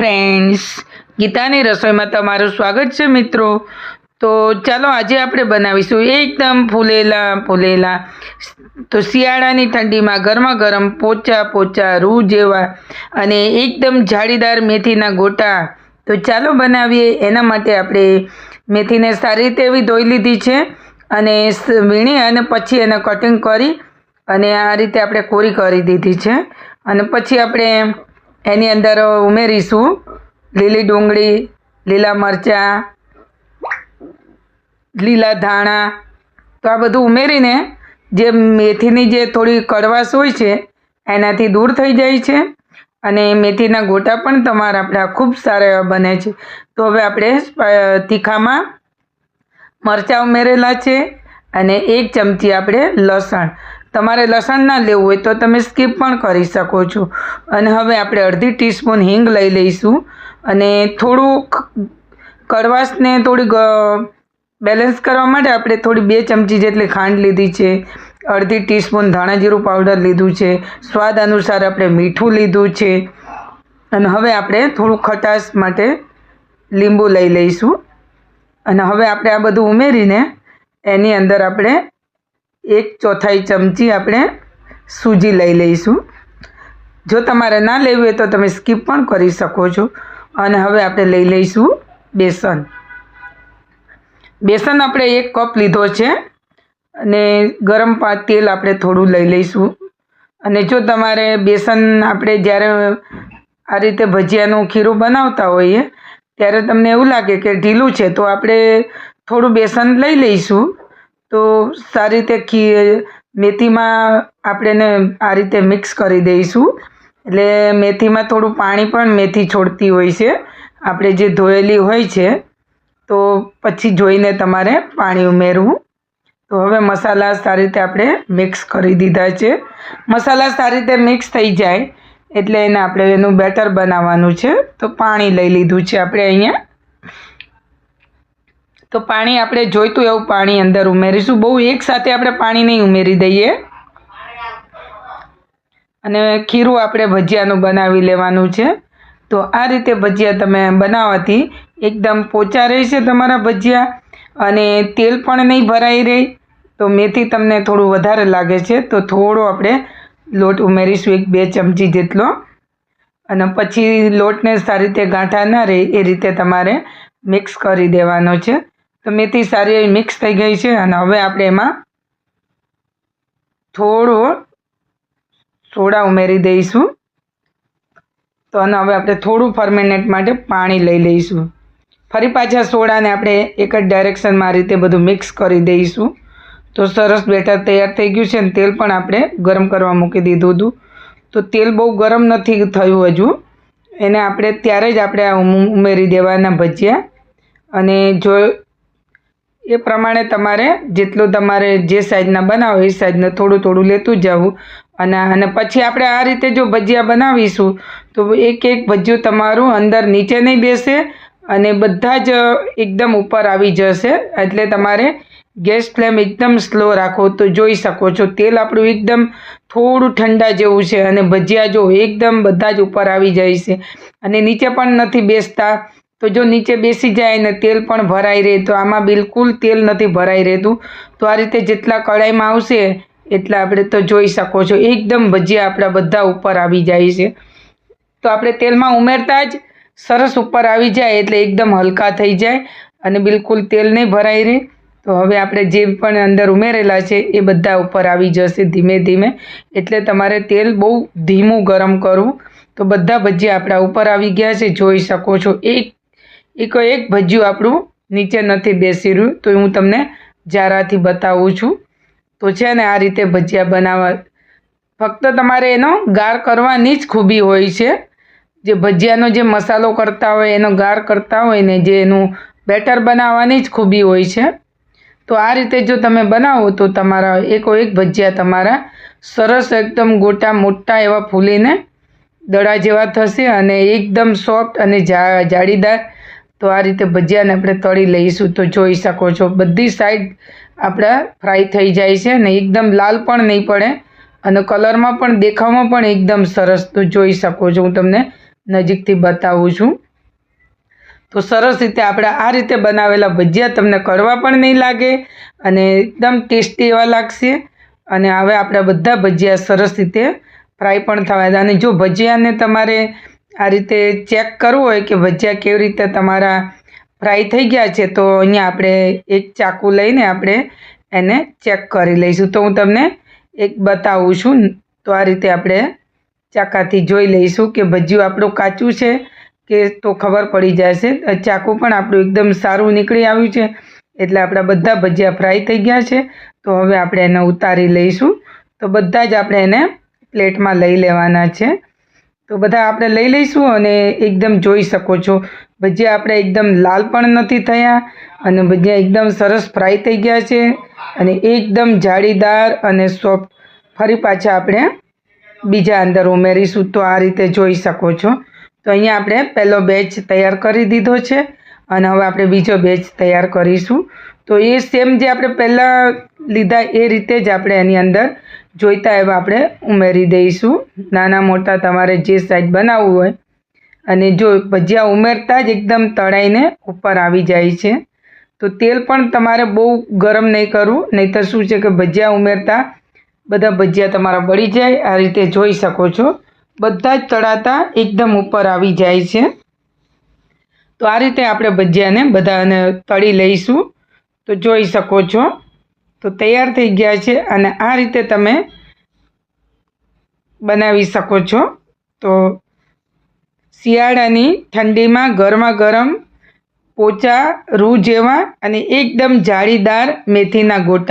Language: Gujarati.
ફ્રેન્ડ્સ ગીતાની રસોઈમાં તમારું સ્વાગત છે, મિત્રો. તો ચાલો આજે આપણે બનાવીશું એકદમ ફૂલેલા ફૂલેલા. તો શિયાળાની ઠંડીમાં ગરમા ગરમ પોચા પોચા રૂ જેવા અને એકદમ જાળીદાર મેથીના ગોટા. તો ચાલો બનાવીએ. એના માટે આપણે મેથીને સારી રીતે એવી ધોઈ લીધી છે અને વીણી અને પછી એને કટિંગ કરી અને આ રીતે આપણે કોરી કરી દીધી છે. અને પછી આપણે એની અંદર ઉમેરીશું. લીલી ડુંગળી, લીલા મરચાં, લીલા ધાણા. તો આ બધું ઉમેરીને જે મેથીની જે થોડી કડવાશ હોય છે, એનાથી દૂર થઈ જાય છે. અને મેથીના ગોટા પણ તમારા આપણા ખૂબ સારા એવા બને છે. તો હવે આપણે તીખામાં મરચાં ઉમેરેલા છે અને એક ચમચી આપણે લસણ. તમારે લસણ ના લેવું હોય તો તમે સ્કીપ પણ કરી શકો છો. અને હવે આપણે અડધી ટીસ્પૂન હિંગ લઈ લઈશું. અને થોડુંક કડવાશને થોડી બેલેન્સ કરવા માટે આપણે થોડી બે ચમચી જેટલી ખાંડ લીધી છે. અડધી ટીસ્પૂન ધાણા જીરું પાવડર લીધું છે. સ્વાદ અનુસાર આપણે મીઠું લીધું છે. અને હવે આપણે થોડું ખટાશ માટે લીંબુ લઈ લઈશું. અને હવે આપણે આ બધું ઉમેરીને એની અંદર આપણે એક ચોથાઈ ચમચી આપણે સૂજી લઈ લઈશું. જો તમારે ના લેવી હોય તો તમે સ્કીપ પણ કરી શકો છો. અને હવે આપણે લઈ લઈશું બેસન. બેસન આપણે એક કપ લીધો છે. અને ગરમ તેલ આપણે થોડું લઈ લઈશું. અને જો તમારે બેસન આપણે જ્યારે આ રીતે ભજીયાનું ખીરું બનાવતા હોઈએ, ત્યારે તમને એવું લાગે કે ઢીલું છે, તો આપણે થોડું બેસન લઈ લઈશું. તો સારી રીતે મેથીમાં આપણે એને આ રીતે મિક્સ કરી દઈશું. એટલે મેથીમાં થોડું પાણી પણ મેથી છોડતી હોય છે. આપણે જે ધોયેલી હોય છે, તો પછી જોઈને તમારે પાણી ઉમેરવું. તો હવે મસાલા સારી રીતે આપણે મિક્સ કરી દીધા છે. મસાલા સારી રીતે મિક્સ થઈ જાય, એટલે એને આપણે એનું બેટર બનાવવાનું છે. તો પાણી લઈ લીધું છે આપણે અહીંયા. તો પાણી આપણે જોઈતું એવું પાણી અંદર ઉમેરીશું. બહુ એકસાથે આપણે પાણી નહીં ઉમેરી દઈએ. અને ખીરું આપણે ભજીયાનું બનાવી લેવાનું છે. તો આ રીતે ભજીયા તમે બનાવવાથી એકદમ પોચા રહેશે તમારા ભજીયા અને તેલ પણ નહીં ભરાઈ રહે. તો મેથી તમને થોડું વધારે લાગે છે. તો થોડો આપણે લોટ ઉમેરીશું એક બે ચમચી જેટલો. અને પછી લોટને સારી રીતે ગાંઠા ના રહે એ રીતે તમારે મિક્સ કરી દેવાનો છે. તો મેથી સારી એવી મિક્સ થઈ ગઈ છે અને હવે આપણે એમાં થોડો સોડા ઉમેરી દઈશું. તો અને હવે આપણે થોડું ફર્મેનેટ માટે પાણી લઈ લઈશું. ફરી પાછા સોડાને આપણે એક જ ડાયરેક્શનમાં આ રીતે બધું મિક્સ કરી દઈશું. તો સરસ બેટર તૈયાર થઈ ગયું છે અને તેલ પણ આપણે ગરમ કરવા મૂકી દીધું હતું. તો તેલ બહુ ગરમ નથી થયું હજુ. એને આપણે ત્યારે જ આપણે ઉમેરી દેવાના ભજીયા. અને જો એ પ્રમાણે તમારે જેટલું તમારે જે સાઈઝના બનાવો, એ સાઈઝનું થોડું થોડું લેતું જવું. અને અને પછી આપણે આ રીતે જો ભજીયા બનાવીશું, તો એક એક ભજીયું તમારું અંદર નીચે નહીં બેસે અને બધા જ એકદમ ઉપર આવી જશે. એટલે તમારે ગેસ ફ્લેમ એકદમ સ્લો રાખો. તો જોઈ શકો છો, તેલ આપણું એકદમ થોડું ઠંડા જેવું છે અને ભજીયા જો એકદમ બધા જ ઉપર આવી જાય છે. અને નીચે પણ નથી બેસતા. તો જો નીચે બેસી જાય ને તેલ પણ ભરાઈ રહે, તો આમાં બિલકુલ તેલ નથી ભરાઈ રહેતું. તો આ રીતે જેટલા કડાઈમાં આવશે, એટલા આપણે તો જોઈ શકો છો. એકદમ ભજીયા આપણા બધા ઉપર આવી જાય છે. તો આપણે તેલમાં ઉમેરતા જ સરસ ઉપર આવી જાય, એટલે એકદમ હલકા થઈ જાય અને બિલકુલ તેલ નહીં ભરાઈ રહે. તો હવે આપણે જે પણ અંદર ઉમેરેલા છે, એ બધા ઉપર આવી જશે ધીમે ધીમે. એટલે તમારે તેલ બહુ ધીમું ગરમ કરવું. તો બધા ભજીયા આપણા ઉપર આવી ગયા છે, જોઈ શકો છો. એક એક એક ભજીયું આપણું નીચે નથી બેસી રહ્યું તો હું તમને જારાથી બતાવું છું. તો છે ને આ રીતે ભજીયા બનાવવા. ફક્ત તમારે એનો ગાર કરવાની જ ખૂબી હોય છે. જે ભજીયાનો જે મસાલો કરતા હોય, એનો ગાર કરતા હોય ને જે એનું બેટર બનાવવાની જ ખૂબી હોય છે. તો આ રીતે જો તમે બનાવો, તો તમારા એકો એક ભજીયા તમારા સરસ એકદમ ગોટા મોટા એવા ફૂલીને દડા જેવા થશે અને એકદમ સોફ્ટ અને જાળીદાર તો આ રીતે ભજીયાને આપણે તળી લઈશું. તો જોઈ શકો છો, બધી સાઈડ આપણા ફ્રાય થઈ જાય છે અને એકદમ લાલ પણ નહીં પડે અને કલરમાં પણ, દેખાવમાં પણ એકદમ સરસ. તો જોઈ શકો છો, હું તમને નજીકથી બતાવું છું. તો સરસ રીતે આપણે આ રીતે બનાવેલા ભજીયા તમને કરવા પણ નહીં લાગે અને એકદમ ટેસ્ટી એવા લાગશે. અને હવે આપણા બધા ભજીયા સરસ રીતે ફ્રાય પણ થવા અને જો ભજીયાને તમારે આ રીતે ચેક કરવું હોય કે ભજીયા કેવી રીતે તમારા ફ્રાય થઈ ગયા છે, તો અહીંયા આપણે એક ચાકુ લઈને આપણે એને ચેક કરી લઈશું. તો હું તમને એક બતાવું છું. તો આ રીતે આપણે ચાકાથી જોઈ લઈશું કે ભજીયું આપણું કાચું છે કે તો ખબર પડી જશે. ચાકુ પણ આપણું એકદમ સારું નીકળી આવ્યું છે. એટલે આપણા બધા ભજીયા ફ્રાય થઈ ગયા છે. તો હવે આપણે એને ઉતારી લઈશું. તો બધા જ આપણે એને પ્લેટમાં લઈ લેવાના છે. તો બધા આપણે લઈ લઈશું અને એકદમ જોઈ શકો છો. ભજીયા આપણે એકદમ લાલ પણ નથી થયા અને ભજીયા એકદમ સરસ ફ્રાય થઈ ગયા છે અને એકદમ જાળીદાર અને સોફ્ટ. ફરી પાછા આપણે બીજા અંદર ઉમેરીશું તો આ રીતે જોઈ શકો છો. તો અહીંયા આપણે પહેલો બેચ તૈયાર કરી દીધો છે અને હવે આપણે બીજો બેચ તૈયાર કરીશું. તો એ સેમ જે આપણે પહેલાં લીધા એ રીતે જ આપણે એની અંદર જોઈતા એવા આપણે ઉમેરી દઈશું. નાના મોટા તમારે જે સાઈઝ બનાવવું હોય અને જો ભજીયા ઉમેરતા જ એકદમ તળાઈને ઉપર આવી જાય છે. તો તેલ પણ તમારે બહુ ગરમ નહીં કરવું. નહીંતર શું છે કે ભજીયા ઉમેરતા બધા ભજીયા તમારા બળી જાય. આ રીતે જોઈ શકો છો. બધા જ તળાતા એકદમ ઉપર આવી જાય છે. તો આ રીતે આપણે ભજીયાને બધાને તળી લઈશું. તો જોઈ શકો છો. તો તૈયાર થઈ ગયા છે અને આ રીતે તમે બનાવી શકો છો. તો શિયાળાની ઠંડીમાં ગરમા ગરમ પોચા, રૂ જેવા અને એકદમ જાળીદાર મેથીના ગોટા.